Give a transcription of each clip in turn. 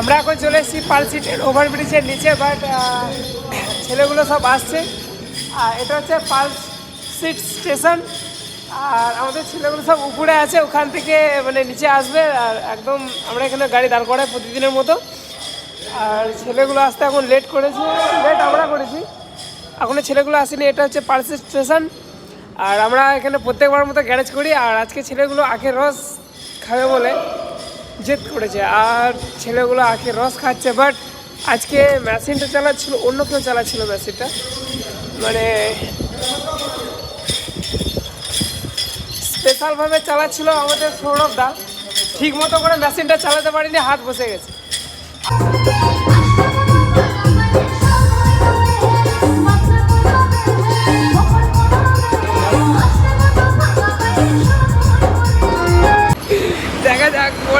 আমরা এখন চলে এসেছি পালসিটের ওভারব্রিজের নিচে বাট ছেলেগুলো সব আসছে। আর এটা হচ্ছে পালস সিট স্টেশন। আর আমাদের ছেলেগুলো সব উপরে আছে, ওখান থেকে মানে নিচে আসবে। আর একদম আমরা এখানে গাড়ি দাঁড় করাই প্রতিদিনের মতো। আর ছেলেগুলো আসতে এখন লেট করেছে। লেট আমরা করেছি। এখনও ছেলেগুলো আসেনি। এটা হচ্ছে পালসি স্টেশন। আর আমরা এখানে প্রত্যেকবার মতো গ্যারেজ করি। আর আজকে ছেলেগুলো আখের রস খাবে বলে। জেদ করেছে। আর ছেলেগুলো আখের রস খাচ্ছে বাট আজকে মেশিনটা চালাচ্ছিল, অন্য কেউ চালাচ্ছিল মেশিনটা মানে স্পেশালভাবে চালাচ্ছিল আমাদের সৌরভ দা। ঠিক মতো করে মেশিনটা চালাতে পারিনি, হাত বসে গেছে।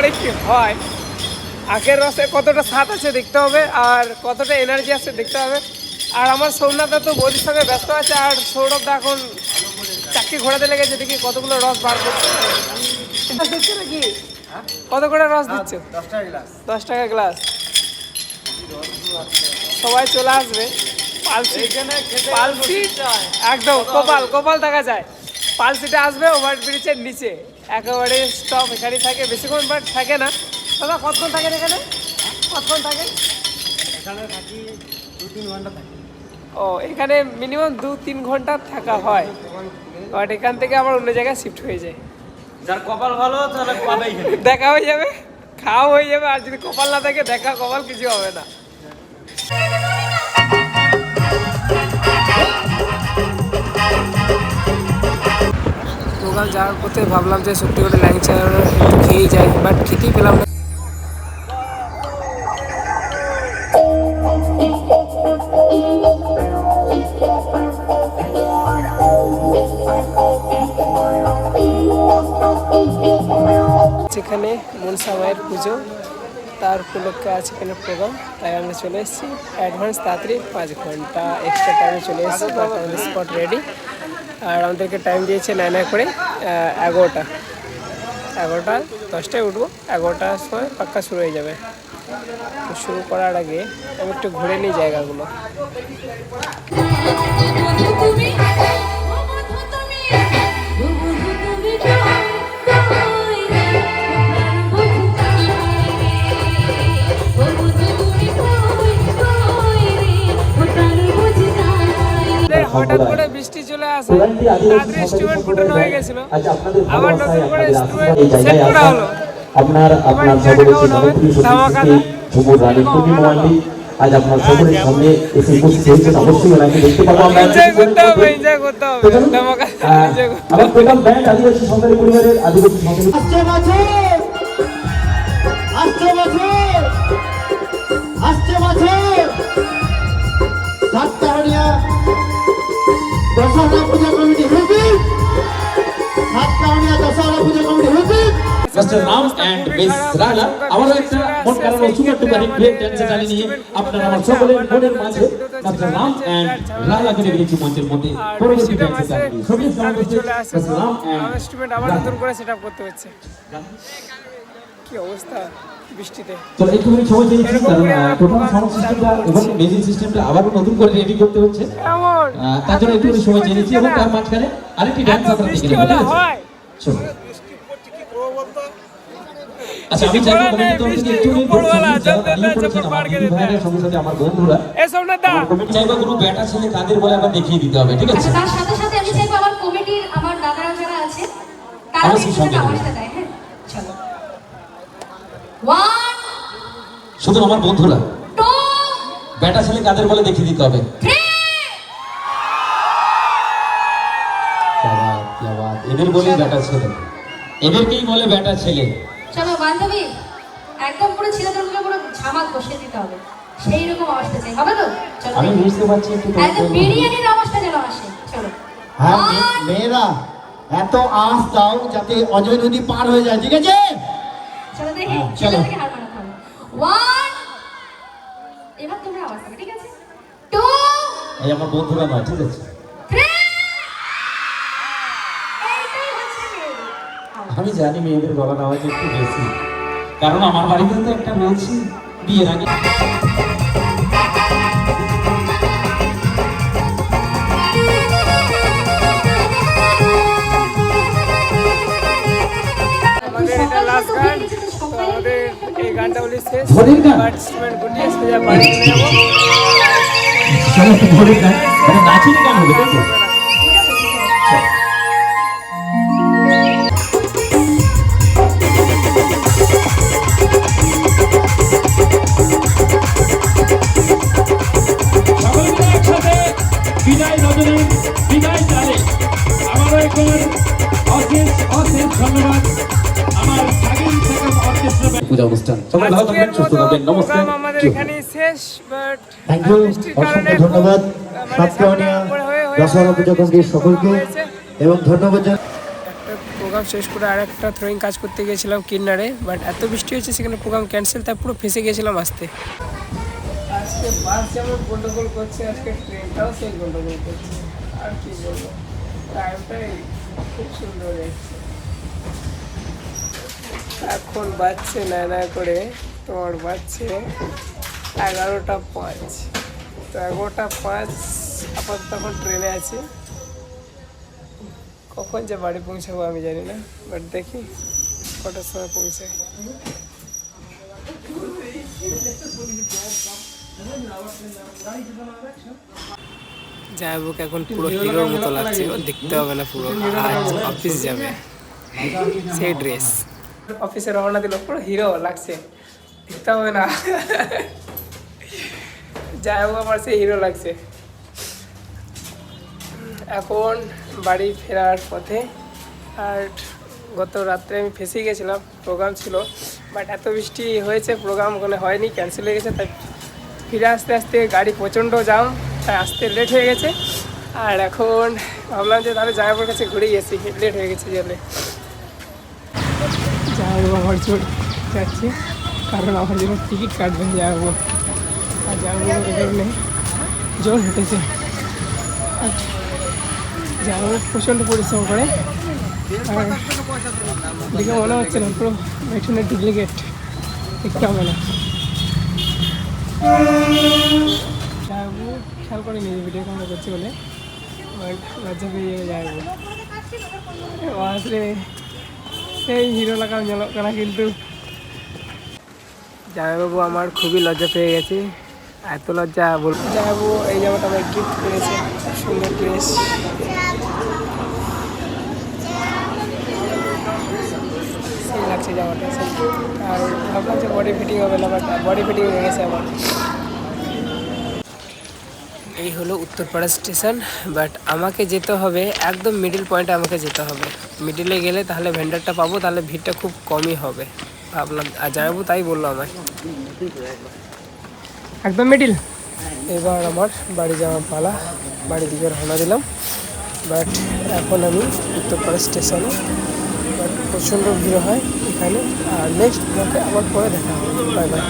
পরে কি হয়? আখের রসে কতটা স্বাদ আছে দেখতে হবে আর কতটা এনার্জি আছে দেখতে হবে। আর আমার সৌনাথা তো বৌদির সঙ্গে ব্যস্ত আছে আর সৌরভ দা এখন চাকরি ঘোরাতে লেগেছে দেখি কতগুলো রস বার করছে। রস দিচ্ছে নাকি? কত করে রস দিচ্ছ? দশ টাকা গ্লাস সবাই চলে আসবে। পালসি পালসি একদম কপাল। কপাল দেখা যায়। পালসিটা আসবে ওভার ব্রিজের নিচে। একেবারে স্টপ এখানে থাকে বেশিক্ষণ বাট থাকে না। দাদা কতক্ষণ থাকেন এখানে? কতক্ষণ থাকে? এখানে থাকি দু তিন ঘণ্টা থাকি। ও এখানে মিনিমাম দু তিন ঘণ্টা থাকা হয়। বাট এখান থেকে আবার অন্য জায়গায় শিফট হয়ে যায়। যার কপাল ভালো তাহলে দেখা হয়ে যাবে খাওয়া হয়ে যাবে আর যদি কপাল না থাকে দেখা কপাল কিছু হবে না। দোকান যাওয়ার পথে ভাবলাম যে সত্যি করে ল্যাংচা একটু খেয়েই যাই বাট খেতেই পেলাম না। মনসা মায়ের পুজো, তার উপলক্ষে আছে এখানে প্রোগ্রাম, তাই আমরা চলে এসেছি। অ্যাডভান্স তাড়াতাড়ি পাঁচ ঘণ্টা এক্সট্রা টাইমে চলে এসেছি স্পট রেডি আর আমাদেরকে টাইম দিয়েছে নয় করে এগারোটা। এগারোটা দশটায় উঠবো এগারোটার সময় পাক্কা শুরু হয়ে যাবে। তো শুরু করার আগে আমি একটু ঘুরে নিই জায়গাগুলো। বৃষ্টি চলে আসে তাড়াতাড়ি স্টুডেন্ট ফুটানো হয়ে গেছিল। আবার নতুন করে স্টুডেন্ট সেট করা হলো। আপনার আপনার সকলের সভাপতি ঝুমুর রানী পূর্ণিমা মান্ডি আজ আপনার সকলের সামনে এসে উপস্থিত হয়েছেন অবশ্যই ওনাকে দেখতে পাবো আমরা। এনজয় করতে হবে এনজয় করতে হবে। ধামাকা আহ, এনজয় করতে আমার প্রধান ব্যান্ড আদিবাসী সন্তানী পরিবারের আদিবাসী সন্তানী আসছে বছর আসছে বছর আসছে বছর master Ram and miss Rana আমারও একটা মন করে ব্রেক ড্যান্সে চালিয়ে নিয়ে আপনারা আমার সকলের মনের মাঝে মাস্টার রাম এন্ড রানাকে রেখেছি মঞ্চের মধ্যে পরবর্তী ড্যান্সে সঙ্গে সঙ্গে চলে আসে। মাস্টার রাম এন্ড স্টুডেন্ট আবার নতুন করে সেট করতে হচ্ছে। কি অবস্থা বৃষ্টিতে? তো একটুখানি সময় চেয়েছি এরকম কারণ করে আমরা টোটাল program সাউন্ড সিস্টেমটা চালু এবং মিউজিক সিস্টেমটা আবারও নতুন করে রেডি করতে হচ্ছে। তার জন্য একটুখানি সময় চেয়েছি এবং তার মাঝখানে আরেকটি ড্যান্স দেখে ঠিক আছে চলো আমার শুধু আমার বন্ধুরা। বেটা ছেলে কাদের বলে দেখিয়ে দিতে হবে? এদের বলে বেটা ছেলে। এদেরকেই বলে ব্যাটা ছেলে। চলো বান্ধবী একদম পুরো ছেলেদেরগুলো পুরো ঝামাক বসিয়ে দিতে হবে। সেই রকম আওয়াজটা চাই হবে তো? চলো। আমি বুঝতে পারছি একটু একদম বিরিয়ানির আওয়াজটা যেন আসে। চলো। হ্যাঁ মেয়েরা এত আঁশ দাও যাতে অজয় নদী পার হয়ে যায় ঠিক আছে? চলো দেখি হ্যাঁ, চলো। হার মানাতে হবে ওয়ান এবার তোমরা আওয়াজ দেবে ঠিক আছে? টু এই আমার বন্ধুরা নয় ঠিক আছে? আমি জানি মেয়েদের গলার আওয়াজ একটু বেশি। কারণ আমার বাড়িতে তো একটা রয়েছে বিয়ের আগে। আমাদের এটা লাস্ট আমাদের এই গানটা বলি শেষ ভোরের গান? ভোরের গান মানে নাচের গান হবে তাই তো? বিদায় রজনীর বিদায় জানে। আমারও একবার অশেষ অশেষ ধন্যবাদ। আমার সাগিন থেকে অর্কেস্ট্রা পূজা অনুষ্ঠান। সবাই ভালো থাকবেন সুস্থ থাকবেন। নমস্কার। আমাদের এখানেই শেষ বাট থ্যাংক ইউ অসংখ্য ধন্যবাদ। সাতকাউনিয়া দশহরা পূজা কমিটির সকলকে এবং ধন্যবাদ প্রোগ্রাম শেষ করে আর একটা থ্রোয়িং কাজ করতে গিয়েছিলাম কিন্নারে বাট এত বৃষ্টি হয়েছে সেখানে প্রোগ্রাম ক্যান্সেল তাই পুরো ফেসে গিয়েছিলাম আসতে। আজকে যেমন করছে, আজকে ট্রেনটাও করছে। আর বলব? খুব সুন্দর এখন বাজছে না না করে, তোমার বাজছে এগারোটা পাঁচ। তো এগারোটা পাঁচ আপাতত এখন ট্রেনে আছি। কখন যে বাড়ি পৌঁছাবো আমি জানি না বাট দেখি কটার সময় পৌঁছায়। যাইবুক এখন পুরো হিরোর মতো লাগছে দেখতে হবে না পুরো আজ অফিস যাবে। সেই ড্রেস অফিসে রওনা দিল পুরো হিরো লাগছে দেখতে হবে না। যাই হোক আমার সেই হিরো লাগছে। এখন বাড়ি ফেরার পথে। আর গত রাত্রে আমি ফেসে গেছিলাম প্রোগ্রাম ছিল। বাট এত বৃষ্টি হয়েছে প্রোগ্রাম ওখানে হয়নি ক্যান্সেল হয়ে গেছে। তাই ফিরে আসতে আসতে গাড়ি প্রচণ্ড জাম তাই আসতে লেট হয়ে গেছে। আর এখন ভাবলাম যে তাহলে জামাইবাবুর কাছে ঘুরেই গেছি লেট হয়ে গেছে জলে। জামাইবাবু আমার জোর যাচ্ছে, কারণ আমার জন্য টিকিট কাটবেন জামাইবাবু। আর জামাইবাবু জোর হেঁটেছে যাই প্রচণ্ড পরিশ্রম করে। আর দেখে মনে হচ্ছে না, পুরো ভ্যাকসিনের ডুপ্লিকেট দেখতে হবে না। খেয়াল করে নিজে ভিডিও কেমন করছি বলে। বাট লজ্জা পেয়ে যাই আসলে সেই হিরো লাগাম জ্বলক না কিন্তু। জামাইবাবু আমার খুবই লজ্জা পেয়ে গেছে। এত লজ্জা বলব জামাইবাবু এই জামাটা আমার গিফট করেছে। সুন্দর ড্রেস জামাটা সেই আর ভাবলাম যে বডি ফিটিং হবে না বাট বডি ফিটিং হয়ে গেছে আমার এই হলো উত্তরপাড়া স্টেশন বাট আমাকে যেতে হবে একদম মিডিল পয়েন্টে আমাকে যেতে হবে। মিডিলে গেলে তাহলে ভেন্ডারটা পাবো তাহলে ভিড়টা খুব কমই হবে। ভাবলাম আর জানাব তাই বলল আমায়। একদম মিডিল এবার আমার বাড়ি যাওয়ার পালা বাড়ির দিকে রওনা দিলাম। বাট এখন আমি উত্তরপাড়া স্টেশনে প্রচণ্ড ভিড় হয় এখানে। আর নেক্সট ব্লকে আবার পরে দেখা হবে। Bye bye